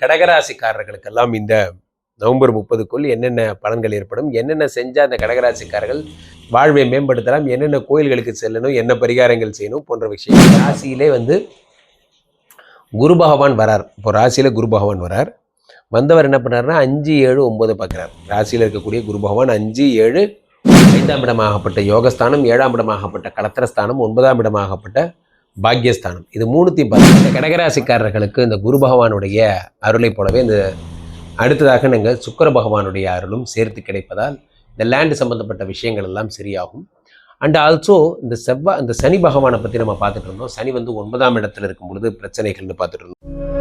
கடகராசிக்காரர்களுக்கெல்லாம் இந்த நவம்பர் முப்பதுக்குள் என்னென்ன பலன்கள் ஏற்படும் என்னென்ன செஞ்சால் அந்த கடகராசிக்காரர்கள் வாழ்வை மேம்படுத்தலாம் என்னென்ன கோயில்களுக்கு செல்லணும் என்ன பரிகாரங்கள் செய்யணும் போன்ற விஷயம் ராசியிலே வந்து குரு பகவான் வரார். இப்போ ராசியில் குரு பகவான் வரார். வந்தவர் என்ன பண்ணார்னா அஞ்சு ஏழு ஒம்பது பார்க்குறார். ராசியில் இருக்கக்கூடிய குரு பகவான் அஞ்சு ஏழு ஐந்தாம் இடமாகப்பட்ட யோகஸ்தானம் ஏழாம் இடமாகப்பட்ட கலத்திரஸ்தானம் ஒன்பதாம் இடமாகப்பட்ட பாக்யஸ்தானம். இது மூணுத்தையும் பார்த்து இந்த கடகராசிக்காரர்களுக்கு இந்த குரு பகவானுடைய அருளை போலவே இந்த அடுத்ததாக நாங்கள் சுக்கர பகவானுடைய அருளும் சேர்த்து கிடைப்பதால் இந்த லேண்டு சம்பந்தப்பட்ட விஷயங்கள் எல்லாம் சரியாகும். அண்ட் ஆல்சோ இந்த செவ்வாய் இந்த சனி பகவானை பற்றி நம்ம பார்த்துட்டு இருந்தோம். சனி வந்து ஒன்பதாம் இடத்துல இருக்கும் பொழுது பிரச்சனைகள்னு பார்த்துட்டு இருந்தோம்.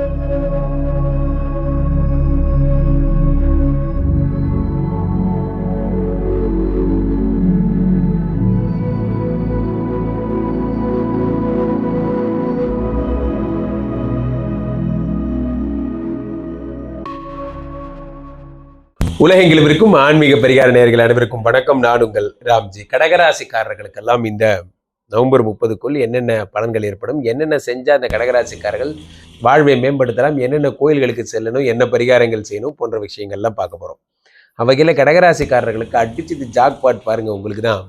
உலகெங்கிலும் இருக்கும் ஆன்மீக பரிகார நேர்கள் அனைவருக்கும் வணக்கம். நான் உங்கள் ராம்ஜி. கடகராசிக்காரர்களுக்கெல்லாம் இந்த நவம்பர் முப்பதுக்குள் என்னென்ன பலன்கள் ஏற்படும் என்னென்ன செஞ்சால் அந்த கடகராசிக்காரர்கள் வாழ்வை மேம்படுத்தலாம் என்னென்ன கோயில்களுக்கு செல்லணும் என்ன பரிகாரங்கள் செய்யணும் போன்ற விஷயங்கள்லாம் பார்க்க போகிறோம் அவ்வகையில் கடகராசிக்காரர்களுக்கு அடிச்சது ஜாக்பாட் பாருங்கள் உங்களுக்கு தான்.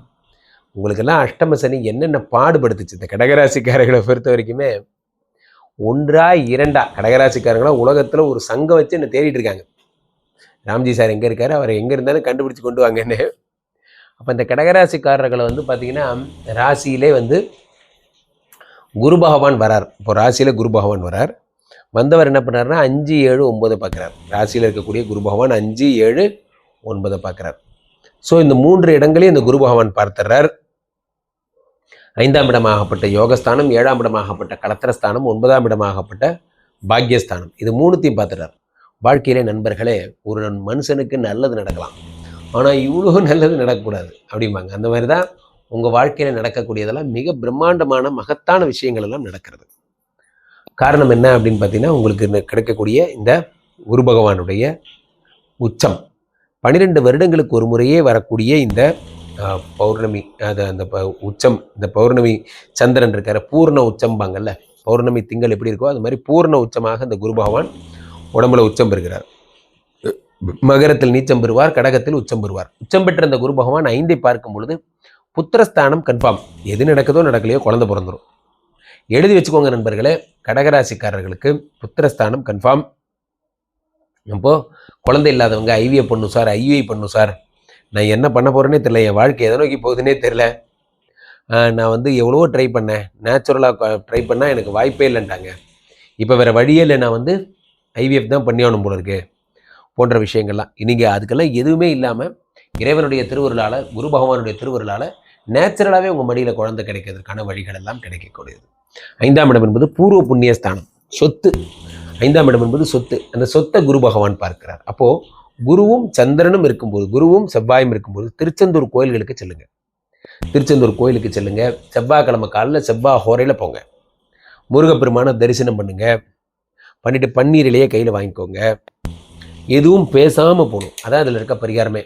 உங்களுக்கெல்லாம் அஷ்டம சனி என்னென்ன பாடுபடுத்துச்சு இந்த கடகராசிக்காரர்களை பொறுத்த வரைக்குமே. ஒன்றா இரண்டா கடகராசிக்காரங்களாம் உலகத்தில் ஒரு சங்கம் வச்சு என்ன தேடிட்டு இருக்காங்க. ராம்ஜி சார் எங்கே இருக்கார்? அவர் எங்கே இருந்தாலும் கண்டுபிடிச்சி கொண்டு வாங்கன்னு. அப்போ இந்த கடகராசிக்காரர்களை வந்து பார்த்தீங்கன்னா ராசியிலே வந்து குரு பகவான் வரார். இப்போ ராசியில் குரு பகவான் வரார். வந்தவர் என்ன பண்ணாருன்னா அஞ்சு ஏழு ஒம்பது பார்க்குறார் ராசியில் இருக்கக்கூடிய குரு பகவான் அஞ்சு ஏழு ஒன்பதை பார்க்குறார் ஸோ இந்த மூன்று இடங்களையும் இந்த குரு பகவான் பார்த்துறார் ஐந்தாம் இடமாகப்பட்ட யோகஸ்தானம் ஏழாம் இடமாகப்பட்ட கலத்திரஸ்தானம் ஒன்பதாம் இடமாகப்பட்ட பாக்யஸ்தானம். இது மூணுத்தையும் பார்த்துறார் வாழ்க்கையிலே நண்பர்களே ஒரு மனுஷனுக்கு நல்லது நடக்கலாம். ஆனால் இவ்வளோ நல்லது நடக்கக்கூடாது. அப்படிம்பாங்க. அந்த மாதிரி தான் உங்கள் வாழ்க்கையில் நடக்கக்கூடியதெல்லாம் மிக பிரம்மாண்டமான மகத்தான விஷயங்கள் எல்லாம் நடக்கிறது. காரணம் என்ன அப்படின்னு பார்த்தீங்கன்னா உங்களுக்கு இந்த கிடைக்கக்கூடிய இந்த குரு பகவானுடைய உச்சம். பன்னிரெண்டு வருடங்களுக்கு ஒரு முறையே வரக்கூடிய இந்த பௌர்ணமி அது அந்த ப- உச்சம் இந்த பௌர்ணமி சந்திரன் இருக்கிற பூர்ண உச்சம்பாங்கல்ல பௌர்ணமி திங்கள் எப்படி இருக்கோ அது மாதிரி பூர்ண உச்சமாக இந்த குரு பகவான் உடம்புல உச்சம் பெறுகிறார். மகரத்தில் நீச்சம் பெறுவார் கடகத்தில் உச்சம் பெறுவார். உச்சம் பெற்ற இந்த குரு பகவான் ஐந்தை பார்க்கும் பொழுது புத்திரஸ்தானம் கன்ஃபார்ம் எது நடக்குதோ நடக்கலையோ குழந்தை பிறந்துடும் எழுதி வச்சுக்கோங்க நண்பர்களே கடகராசிக்காரர்களுக்கு புத்திரஸ்தானம் கன்ஃபார்ம் அப்போது குழந்தை இல்லாதவங்க ஐவிஐ பண்ணும் சார் ஐவிஐ பண்ணும் சார் நான் என்ன பண்ண போகிறேனே தெரியல என் வாழ்க்கை எதை நோக்கி போகுதுன்னே தெரில நான் வந்து எவ்வளவோ ட்ரை பண்ணேன். நேச்சுரலாக ட்ரை பண்ணால் எனக்கு வாய்ப்பே இல்லைன்ட்டாங்க. இப்போ வேறு வழியே இல்லை நான் வந்து ஐவிஎஃப் தான் பண்ணியாகணும் போல இருக்கு போன்ற விஷயங்கள்லாம். நீங்கள் அதுக்கெல்லாம் எதுவுமே இல்லாமல் இறைவனுடைய திருவருளால் குரு பகவானுடைய திருவருளால் நேச்சுரலாகவே உங்கள் மடியில் குழந்தை கிடைக்கிறதுக்கான வழிகள் எல்லாம் கிடைக்கக்கூடியது. ஐந்தாம் இடம் என்பது பூர்வ புண்ணியஸ்தானம் சொத்து. ஐந்தாம் இடம் என்பது சொத்து. அந்த சொத்தை குரு பகவான் பார்க்கிறார். அப்போது குருவும் சந்திரனும் இருக்கும்போது குருவும் செவ்வாயும் இருக்கும்போது திருச்செந்தூர் கோயில்களுக்கு செல்லுங்கள் திருச்செந்தூர் கோயிலுக்கு செல்லுங்கள் செவ்வாய்க்கிழமை காலைல செவ்வாய் ஹோரையில் போங்க. முருகப்பெருமானை தரிசனம் பண்ணுங்கள் பண்ணிட்டு பன்னீரிலேயே கையில் வாங்கிக்கோங்க. எதுவும் பேசாமல் போகணும். அதான் அதில் இருக்க பரிகாரமே.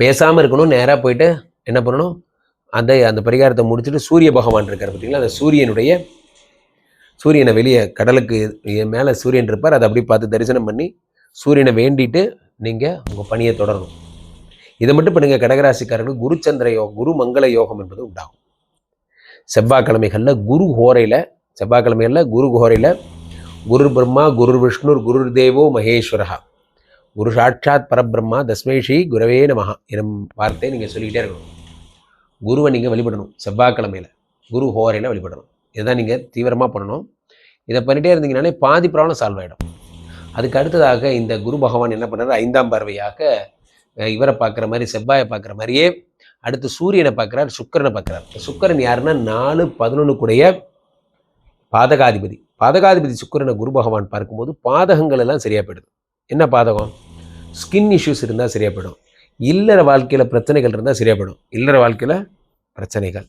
பேசாமல் இருக்கணும் நேராக போயிட்டு என்ன பண்ணணும்? அந்த அந்த பரிகாரத்தை முடிச்சுட்டு சூரிய பகவான் இருக்கார் பார்த்தீங்களா அந்த சூரியனுடைய சூரியனை வெளியே கடலுக்கு மேலே சூரியன் இருப்பார். அதை அப்படியே பார்த்து தரிசனம் பண்ணி சூரியனை வேண்டிட்டு நீங்கள் உங்கள் பணியை தொடரணும். இதை மட்டும் பண்ணுங்க. கடகராசிக்காரர்கள் குருச்சந்திர யோகம் குரு மங்கள யோகம் என்பது உண்டாகும். செவ்வாய்க்கிழமைகளில் குரு ஹோரையில் செவ்வாய்க்கிழமைகளில் குரு ஹோரையில் குரு பிரம்மா குரு விஷ்ணுர் குரு தேவோ மகேஸ்வரஹா. குரு சாட்சாத் பரபிரம்மா தஸ்மை ஸ்ரீ குரவே நமஹா. எனும் வார்த்தையை நீங்கள் சொல்லிக்கிட்டே இருக்கணும். குருவை நீங்கள் வழிபடணும் செவ்வாய்க்கிழமையில். குரு ஹோரையில் வழிபடணும். இதுதான் நீங்கள் தீவிரமாக பண்ணணும். இதை பண்ணிகிட்டே இருந்தீங்கனாலே பாதி ப்ராப்ளம் சால்வ் ஆகிடும் அதுக்கு அடுத்ததாக இந்த குரு பகவான் என்ன பண்ணுறாரு ஐந்தாம் பார்வையாக இவரை பார்க்குற மாதிரி செவ்வாயை பார்க்குற மாதிரியே அடுத்து சூரியனை பார்க்குறார் சுக்கிரனை பார்க்குறார். சுக்கரன் யாருன்னா நாலு பதினொன்றுக்குடைய பாதகாதிபதி. பாதகாதிபதி சுக்கிரனை குரு பகவான் பார்க்கும்போது பாதகங்கள் எல்லாம் சரியாக போயிடுது. என்ன பாதகம்? ஸ்கின் இஷ்யூஸ் இருந்தால் சரியாக போயிடும். இல்லற வாழ்க்கையில் பிரச்சனைகள் இருந்தால் சரியாக போயிடும். இல்லற வாழ்க்கையில் பிரச்சனைகள்.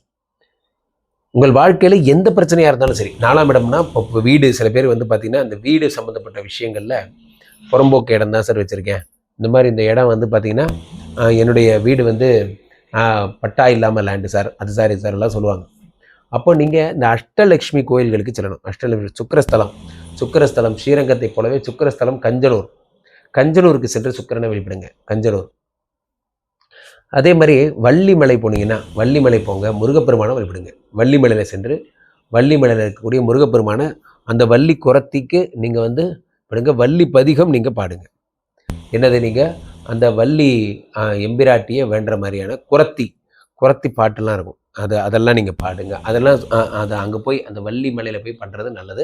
உங்கள் வாழ்க்கையில் எந்த பிரச்சனையாக இருந்தாலும் சரி. நாலாம் இடம்னா இப்போ வீடு சில பேர் வந்து பார்த்திங்கன்னா அந்த வீடு சம்மந்தப்பட்ட விஷயங்களில் புறம்போக்கு இடம் தான் சார் வச்சுருக்கேன். இந்த மாதிரி இந்த இடம் வந்து பார்த்திங்கன்னா என்னுடைய வீடு வந்து பட்டா இல்லாமல் லேண்டு சார். அது சார் இது சார் எல்லாம் சொல்லுவாங்க. அப்போ நீங்கள் இந்த அஷ்டலக்ஷ்மி கோயில்களுக்கு செல்லணும். அஷ்டலக்ஷ்மி சுக்கரஸ்தலம். சுக்கரஸ்தலம் ஸ்ரீரங்கத்தை போலவே சுக்கரஸ்தலம் கஞ்சலூர் கஞ்சலூருக்கு சென்று சுக்கிரனை வழிபடுங்க. கஞ்சலூர் அதே மாதிரி வள்ளிமலை போனீங்கன்னா வள்ளிமலை போங்க முருகப்பெருமானை வழிபடுங்க. வள்ளிமலையில் சென்று வள்ளிமலையில் இருக்கக்கூடிய முருகப்பெருமானை அந்த வள்ளி குரத்திக்கு நீங்கள் வந்து பாடுங்க வள்ளி பதிகம் நீங்கள் பாடுங்க. என்னது நீங்கள் அந்த வள்ளி எம்பிராட்டியை வேண்டுற மாதிரியான குரத்தி குரத்தி பாட்டுலாம் இருக்கும். அது அதெல்லாம் நீங்கள் பாடுங்க. அதெல்லாம் அதை அது அங்கே போய் அந்த வள்ளி மலையில் போய் பண்ணுறது நல்லது.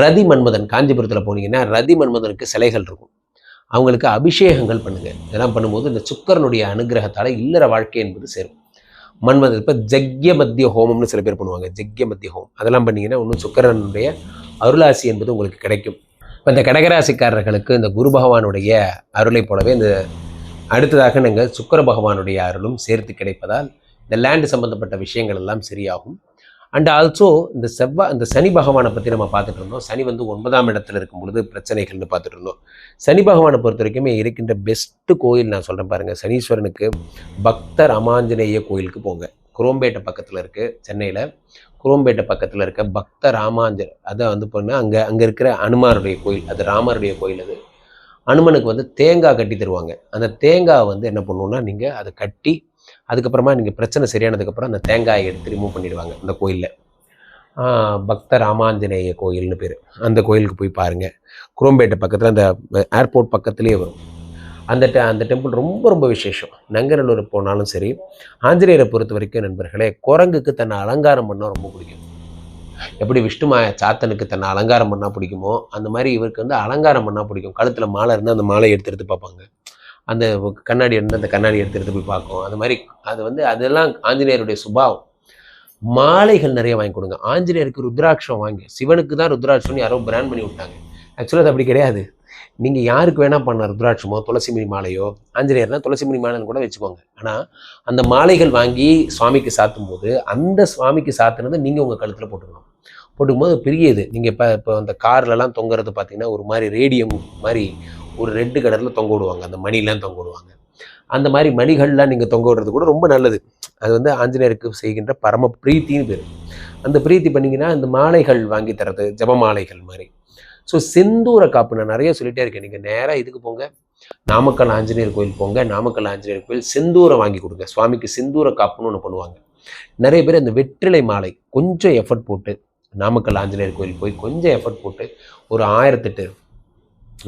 ரதி மன்மதன் காஞ்சிபுரத்தில் போனீங்கன்னா ரதி மன்மதனுக்கு சிலைகள் இருக்கும். அவங்களுக்கு அபிஷேகங்கள் பண்ணுங்கள் இதெல்லாம் பண்ணும்போது இந்த சுக்கரனுடைய அனுகிரகத்தால் இல்லற வாழ்க்கை என்பது சேரும். மன்மதன் இப்போ ஜக்ய மத்திய ஹோமம்னு சில பேர் பண்ணுவாங்க. ஜக்ய மத்திய ஹோமம். அதெல்லாம் பண்ணிங்கன்னா இன்னும் சுக்கரனுடைய அருளாசி என்பது உங்களுக்கு கிடைக்கும். இப்போ இந்த கடகராசிக்காரர்களுக்கு இந்த குரு பகவானுடைய அருளை போலவே இந்த அடுத்ததாக நாங்கள் சுக்கர பகவானுடைய அருளும் சேர்த்து கிடைப்பதால் இந்த லேண்டு சம்மந்தப்பட்ட விஷயங்கள் எல்லாம் சரியாகும். அண்ட் ஆல்சோ இந்த செவ்வாய் இந்த சனி பகவானை பற்றி நம்ம பார்த்துட்டு இருந்தோம். சனி வந்து ஒன்பதாம் இடத்துல இருக்கும் பொழுது பிரச்சனைகள்னு பார்த்துட்டு இருந்தோம். சனி பகவானை பொறுத்த வரைக்குமே இருக்கின்ற பெஸ்ட்டு கோயில் நான் சொல்கிறேன் பாருங்கள் சனீஸ்வரனுக்கு பக்தர் அமாஞ்சநேய கோயிலுக்கு போங்க. குரோம்பேட்டை பக்கத்தில் இருக்குது சென்னையில். குரோம்பேட்டை பக்கத்தில் இருக்க பக்த ராமாஞ்சர் அதை வந்து போனால் அங்கே அங்கே இருக்கிற அனுமாருடைய கோயில் அது ராமருடைய கோயில் அது. அனுமனுக்கு வந்து தேங்காய் கட்டி தருவாங்க. அந்த தேங்காய் வந்து என்ன பண்ணுவோன்னா நீங்கள் அதை கட்டி அதுக்கப்புறமா நீங்கள் பிரச்சனை சரியானதுக்கப்புறம் அந்த தேங்காயை எடுத்து ரிமூவ் பண்ணிடுவாங்க அந்த கோயிலில். பக்த ராமாஞ்சநேய கோயில்னு பேர். அந்த கோயிலுக்கு போய் பாருங்கள் குரோம்பேட்டை பக்கத்தில் அந்த ஏர்போர்ட் பக்கத்துலேயே வரும். அந்த டெ அந்த டெம்பிள் ரொம்ப ரொம்ப விசேஷம். நங்கநல்லூர் போனாலும் சரி ஆஞ்சநேயரை பொறுத்த வரைக்கும் நண்பர்களே குரங்குக்கு தன்னை அலங்காரம் பண்ண ரொம்ப பிடிக்கும். எப்படி விஷ்ணுமாய சாத்தனுக்கு தன்னை அலங்காரம் பண்ணால் பிடிக்குமோ அந்த மாதிரி இவருக்கு வந்து அலங்காரம் பண்ணால் பிடிக்கும். கழுத்தில் மாலை இருந்தால் அந்த மாலை எடுத்து எடுத்து பார்ப்பாங்க. அந்த கண்ணாடி இருந்தால் அந்த கண்ணாடி எடுத்து எடுத்து போய் பார்க்கும். அது மாதிரி அது வந்து அதெல்லாம் ஆஞ்சநேயருடைய சுபாவம். மாலைகள் நிறைய வாங்கி கொடுங்க. ஆஞ்சநேயருக்கு ருத்ராட்சம் வாங்கி சிவனுக்கு தான் ருத்ராட்சம்னு யாரோ பிராண்ட் பண்ணி விட்டாங்க. ஆக்சுவலாக அது அப்படி கிடையாது. நீங்கள் யாருக்கு வேணால் பண்ண ருத்ராட்சமோ துளசிமணி மாலையோ ஆஞ்சநேயர்னா துளசிமணி மாலைன்னு கூட வச்சுக்கோங்க. ஆனால் அந்த மாலைகள் வாங்கி சுவாமிக்கு சாத்தும் போது அந்த சுவாமிக்கு சாத்துனதை நீங்கள் உங்கள் கழுத்தில் போட்டுக்கணும். போட்டுக்கும்போது பெரிய இது. நீங்கள் இப்போ இப்போ அந்த கார்லலாம் தொங்குறது பார்த்தீங்கன்னா ஒரு மாதிரி ரேடியம் மாதிரி ஒரு ரெண்டு கலரில் தொங்க விடுவாங்க. அந்த மணிலாம் தொங்க விடுவாங்க. அந்த மாதிரி மணிகள்லாம் நீங்கள் தொங்க விடுறது கூட ரொம்ப நல்லது. அது வந்து ஆஞ்சநேயருக்கு செய்கின்ற பரம பிரீத்தின்னு பேர். அந்த பிரீத்தி பண்ணிங்கன்னா இந்த மாலைகள் வாங்கி தரது ஜபமாலைகள் மாதிரி. ஸோ செந்தூர காப்பு நான் நிறைய சொல்லிட்டே இருக்கேன். நீங்கள் நேராக இதுக்கு போங்க. நாமக்கல் ஆஞ்சநேயர் கோயில் போங்க. நாமக்கல் ஆஞ்சநேயர் கோயில் செந்தூரை வாங்கி கொடுங்க. சுவாமிக்கு செந்தூர காப்புன்னு ஒன்று பண்ணுவாங்க. நிறைய பேர் அந்த வெற்றிலை மாலை கொஞ்சம் எஃபர்ட் போட்டு நாமக்கல் ஆஞ்சநேயர் கோயில் போய் கொஞ்சம் எஃபர்ட் போட்டு ஒரு ஆயிரத்தெட்டு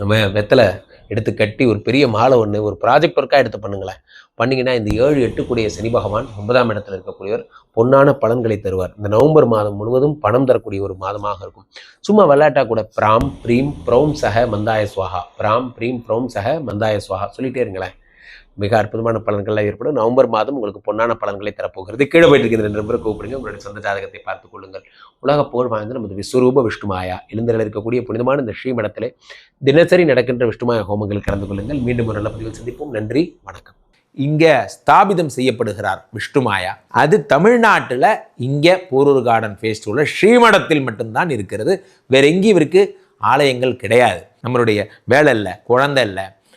நம்ம வெத்தலை எடுத்து கட்டி ஒரு பெரிய மாலை ஒன்று ஒரு ப்ராஜெக்ட் ஒர்க்காக எடுத்து பண்ணுங்களேன். பண்ணிங்கன்னா இந்த ஏழு எட்டுக்குடைய சனி பகவான் ஒன்பதாம் இடத்துல இருக்கக்கூடியவர் பொன்னான பலன்களை தருவார். இந்த நவம்பர் மாதம் முழுவதும் பணம் தரக்கூடிய ஒரு மாதமாக இருக்கும். சும்மா விளையாட்டா கூட பிராம் ப்ரீம் ப்ரௌம் சக மந்தாய சுவாகா பிராம் ப்ரீம் ப்ரௌம் சக மந்தாய சுவாகா சொல்லிட்டே இருங்களேன். மிக அற்புதமான பலன்கள்லாம் ஏற்படும். நவம்பர் மாதம் உங்களுக்கு பொன்னான பலன்களை தரப்போகிறது. கீழே போயிட்டு இருக்கிற நம்பரை கூப்பிடுங்க. உங்களுடைய சொந்த ஜாதகத்தை பார்த்துக் கொள்ளுங்கள். உலக போர் வாய்ந்த நமது விஸ்வரூப விஷ்ணுமாயா எழுந்தரில் இருக்கக்கூடிய புனிதமான இந்த ஸ்ரீமடத்திலே தினசரி நடக்கின்ற விஷ்ணுமாயா ஹோமங்கள் கலந்து கொள்ளுங்கள். மீண்டும் ஒரு நல்ல பதிவில் சந்திப்போம். நன்றி. வணக்கம். இங்கே ஸ்தாபிதம் செய்யப்படுகிறார் விஷ்ணுமாயா அது தமிழ்நாட்டில் இங்கே போரூர் கார்டன் ஃபேஸ்டிவலில் ஸ்ரீமடத்தில் மட்டும்தான் இருக்கிறது. வேற எங்கேயும் இவருக்கு ஆலயங்கள் கிடையாது. நம்மளுடைய வேலை இல்லை குழந்தை இல்லை